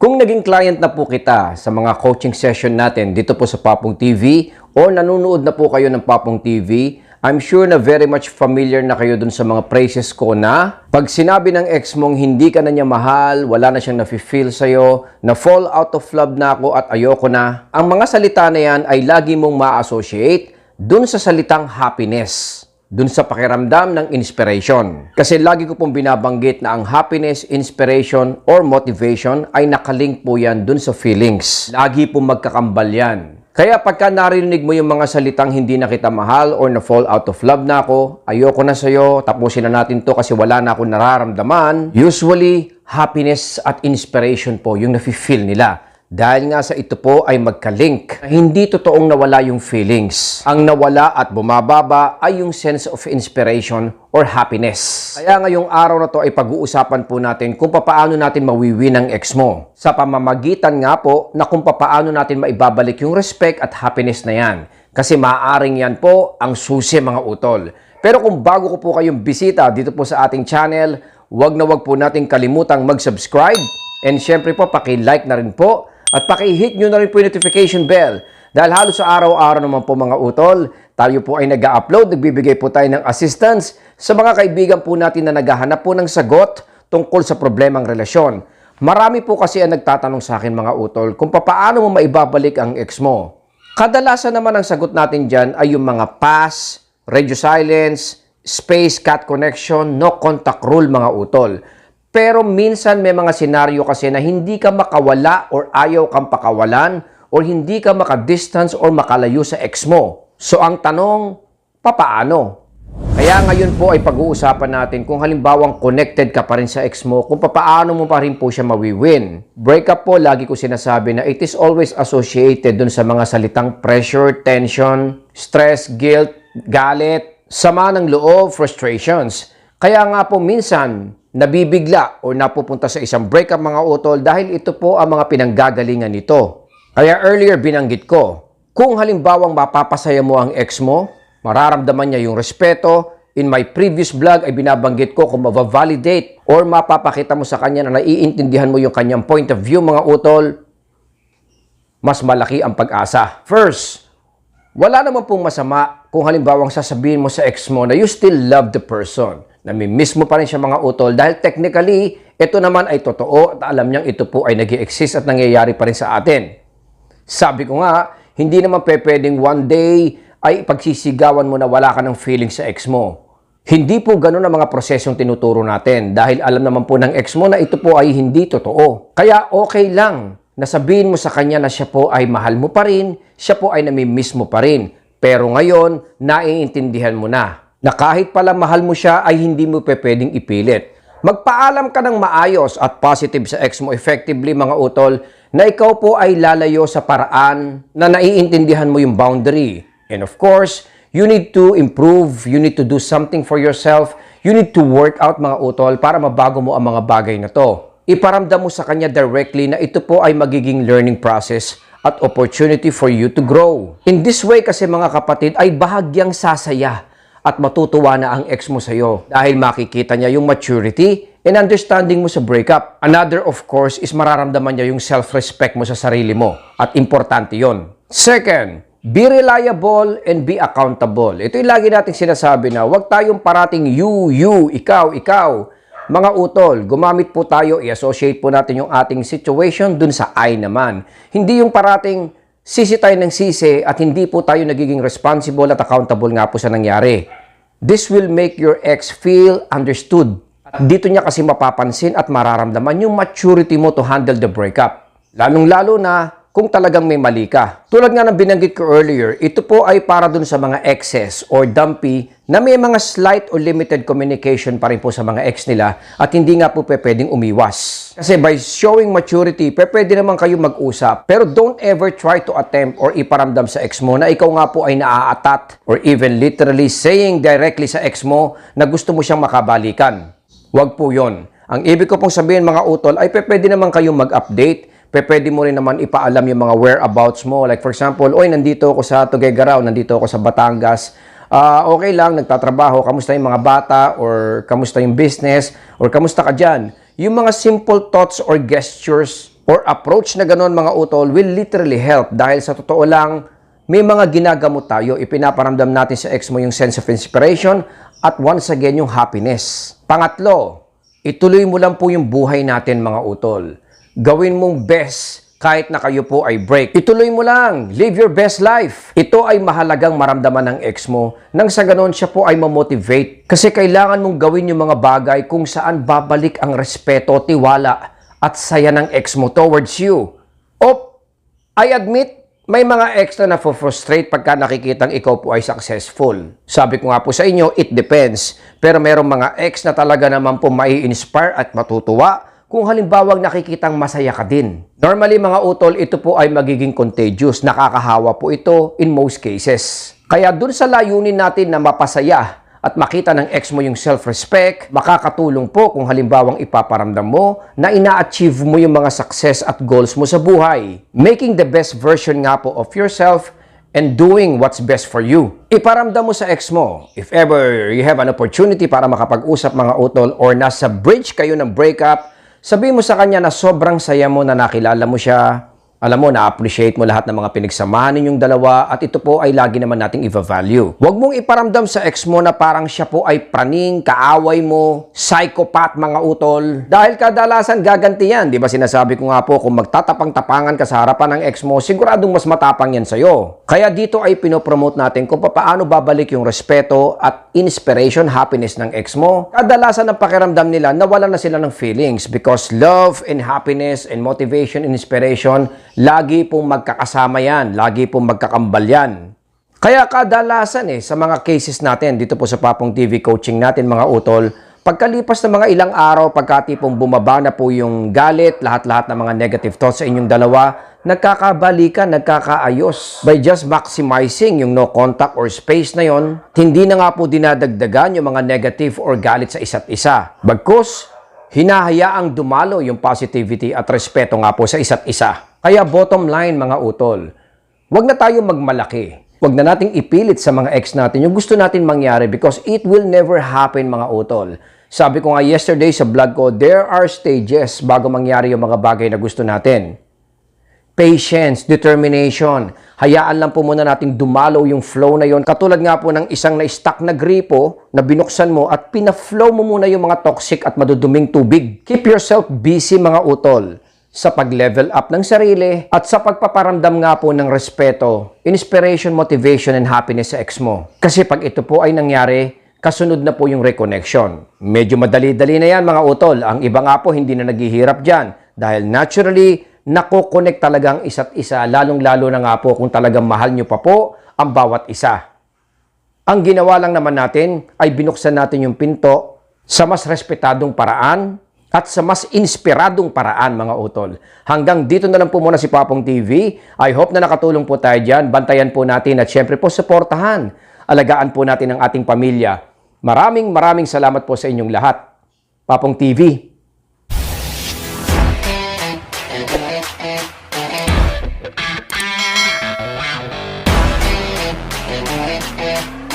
Kung naging client na po kita sa mga coaching session natin dito po sa Papong TV o nanonood na po kayo ng Papong TV, I'm sure na very much familiar na kayo dun sa mga phrases ko na pag sinabi ng ex mong hindi ka na niya mahal, wala na siyang nafe-feel sa'yo, na fall out of love na ako at ayoko na, ang mga salita na yan ay lagi mong ma-associate dun sa salitang happiness dun sa pakiramdam ng inspiration. Kasi lagi ko pong binabanggit na ang happiness, inspiration, or motivation ay nakalink po yan dun sa feelings. Lagi pong magkakambal yan. Kaya pagka narinig mo yung mga salitang hindi na kita mahal or na fall out of love na ako, ayoko na sa'yo, tapusin na natin to kasi wala na akong nararamdaman, usually, happiness at inspiration po yung nafe-feel nila. Dahil nga sa ito po ay magkalink. Hindi totoong nawala yung feelings. Ang nawala at bumababa ay yung sense of inspiration or happiness. Kaya ngayong araw na to ay pag-uusapan po natin kung paano natin mawiwin ang ex mo. Sa pamamagitan nga po na kung paano natin maibabalik yung respect at happiness na yan. Kasi maaaring yan po ang susi mga utol. Pero kung bago ko po kayong bisita dito po sa ating channel, wag na wag po nating kalimutang mag-subscribe and syempre po paki-like na rin po at paki-hit nyo na rin po yung notification bell. Dahil halos sa araw-araw naman po mga utol, tayo po ay nag-upload, nagbibigay po tayo ng assistance sa mga kaibigan po natin na naghahanap po ng sagot tungkol sa problemang relasyon. Marami po kasi ang nagtatanong sa akin mga utol kung paano mo maibabalik ang ex mo. Kadalasan naman ang sagot natin dyan ay yung mga pass, radio silence, space cat connection, no contact rule mga utol. Pero minsan may mga senaryo kasi na hindi ka makawala or ayaw kang pakawalan or hindi ka makadistance or makalayo sa ex mo. So ang tanong, papaano? Kaya ngayon po ay pag-uusapan natin kung halimbawang connected ka pa rin sa ex mo, kung papaano mo pa rin po siya mawiwin. Breakup po, lagi ko sinasabi na it is always associated dun sa mga salitang pressure, tension, stress, guilt, galit, sama ng loob, frustrations. Kaya nga po minsan, nabibigla o napupunta sa isang breakup mga utol dahil ito po ang mga pinanggagalingan nito. Kaya earlier binanggit ko, kung halimbawang mapapasaya mo ang ex mo, mararamdaman niya yung respeto, in my previous vlog ay binabanggit ko kung mava-validate or mapapakita mo sa kanya na naiintindihan mo yung kanyang point of view mga utol, mas malaki ang pag-asa. First, wala naman pong masama kung halimbawang sasabihin mo sa ex mo na you still love the person. Namimiss mo pa rin siya mga utol dahil technically, ito naman ay totoo at alam niyang ito po ay nag exist at nangyayari pa rin sa atin. Sabi ko nga, hindi naman pe pwedeng one day ay pagsisigawan mo na wala ka ng feeling sa ex mo. Hindi po ganun ang mga prosesong tinuturo natin dahil alam naman po ng ex mo na ito po ay hindi totoo. Kaya okay lang na sabihin mo sa kanya na siya po ay mahal mo pa rin, siya po ay namimiss mo pa rin. Pero ngayon, naiintindihan mo na na kahit pala mahal mo siya ay hindi mo pwedeng ipilit. Magpaalam ka ng maayos at positive sa ex mo effectively mga utol na ikaw po ay lalayo sa paraan na naiintindihan mo yung boundary. And of course, you need to improve, you need to do something for yourself, you need to work out mga utol para mabago mo ang mga bagay na to. Iparamdam mo sa kanya directly na ito po ay magiging learning process at opportunity for you to grow. In this way kasi mga kapatid ay bahagyang sasaya at matutuwa na ang ex mo sa'yo dahil makikita niya yung maturity and understanding mo sa breakup. Another of course is mararamdaman niya yung self-respect mo sa sarili mo at importante yon. Second, be reliable and be accountable. Ito yung lagi nating sinasabi na huwag tayong parating you, you, ikaw, ikaw. Mga utol, gumamit po tayo, i-associate po natin yung ating situation dun sa I naman. Hindi yung parating sisi tayo ng sisi at hindi po tayo nagiging responsible at accountable nga po sa nangyari. This will make your ex feel understood. At dito niya kasi mapapansin at mararamdaman yung maturity mo to handle the breakup. Lalong-lalo na kung talagang may mali ka. Tulad nga ng binanggit ko earlier, ito po ay para dun sa mga exes or dumpy na may mga slight or limited communication pa rin po sa mga ex nila at hindi nga po pwedeng umiwas. Kasi by showing maturity, pwede naman kayo mag-usap. Pero don't ever try to attempt or iparamdam sa ex mo na ikaw nga po ay naaatat or even literally saying directly sa ex mo na gusto mo siyang makabalikan. Huwag po yon. Ang ibig ko pong sabihin mga utol ay pwede naman kayong mag-update pe pwede mo rin naman ipaalam yung mga whereabouts mo. Like for example, oy, nandito ako sa Tuguegarao, nandito ako sa Batangas. Ah, okay lang, nagtatrabaho, kamusta yung mga bata, or kamusta yung business, or kamusta ka dyan. Yung mga simple thoughts or gestures or approach na ganon mga utol will literally help dahil sa totoo lang, may mga ginagamot tayo, ipinaparamdam natin sa ex mo yung sense of inspiration at once again yung happiness. Pangatlo, ituloy mo lang po yung buhay natin mga utol. Gawin mong best kahit na kayo po ay break. Ituloy mo lang. Live your best life. Ito ay mahalagang maramdaman ng ex mo nang sa ganon siya po ay mamotivate. Kasi kailangan mong gawin yung mga bagay kung saan babalik ang respeto, tiwala at saya ng ex mo towards you. Op, I admit, may mga ex na na-frustrate pagka nakikitang ikaw po ay successful. Sabi ko nga po sa inyo, it depends. Pero merong mga ex na talaga naman po mai-inspire at matutuwa kung halimbawang nakikitang masaya ka din. Normally mga utol, ito po ay magiging contagious. Nakakahawa po ito in most cases. Kaya dun sa layunin natin na mapasaya at makita ng ex mo yung self-respect, makakatulong po kung halimbawang ipaparamdam mo na ina-achieve mo yung mga success at goals mo sa buhay. Making the best version nga po of yourself and doing what's best for you. Iparamdam mo sa ex mo, if ever you have an opportunity para makapag-usap mga utol or nasa bridge kayo ng breakup, sabihin mo sa kanya na sobrang saya mo na nakilala mo siya, alam mo, na-appreciate mo lahat ng mga pinagsamahan ninyong dalawa at ito po ay lagi naman nating i-value. Huwag mong iparamdam sa ex mo na parang siya po ay praning, kaaway mo, psychopath mga utol. Dahil kadalasan gaganti yan. Di ba sinasabi ko nga po, kung magtatapang-tapangan ka sa harapan ng ex mo, siguradong mas matapang yan sa'yo. Kaya dito ay pinopromote natin kung paano babalik yung respeto at inspiration, happiness ng ex mo. Kadalasan ang pakiramdam nila, nawala na sila ng feelings because love and happiness and motivation and inspiration lagi pong magkakasama yan, lagi pong magkakambal yan. Kaya kadalasan eh, sa mga cases natin dito po sa Papong TV coaching natin mga utol, pagkalipas ng mga ilang araw, pagkatipong bumaba na po yung galit, lahat-lahat ng mga negative thoughts sa inyong dalawa, nagkakabalikan, nagkakaayos. By just maximizing yung no contact or space na yon, hindi na nga po dinadagdagan yung mga negative or galit sa isa't isa. Bagkus, hinahayaang dumalo yung positivity at respeto nga po sa isa't isa. Kaya bottom line mga utol, wag na tayo magmalaki. Wag na nating ipilit sa mga ex natin yung gusto natin mangyari because it will never happen mga utol. Sabi ko nga yesterday sa vlog ko, there are stages bago mangyari yung mga bagay na gusto natin. Patience, determination. Hayaan lang po muna nating dumalo yung flow na yon. Katulad nga po ng isang na-stuck na gripo na binuksan mo at pina-flow mo muna yung mga toxic at maduduming tubig. Keep yourself busy mga utol sa pag-level up ng sarili at sa pagpaparamdam nga po ng respeto, inspiration, motivation, and happiness sa ex mo. Kasi pag ito po ay nangyari, kasunod na po yung reconnection. Medyo madali-dali na yan mga utol. Ang iba nga po hindi na naghihirap dyan dahil naturally, nakokonek talagang isa't isa, lalong-lalo na nga po kung talagang mahal nyo pa po ang bawat isa. Ang ginawa lang naman natin ay binuksan natin yung pinto sa mas respetadong paraan at sa mas inspiradong paraan mga utol. Hanggang dito na lang po muna si Papong TV. I hope na nakatulong po tayo dyan. Bantayan po natin at syempre po suportahan. Alagaan po natin ang ating pamilya. Maraming maraming salamat po sa inyong lahat. Papong TV,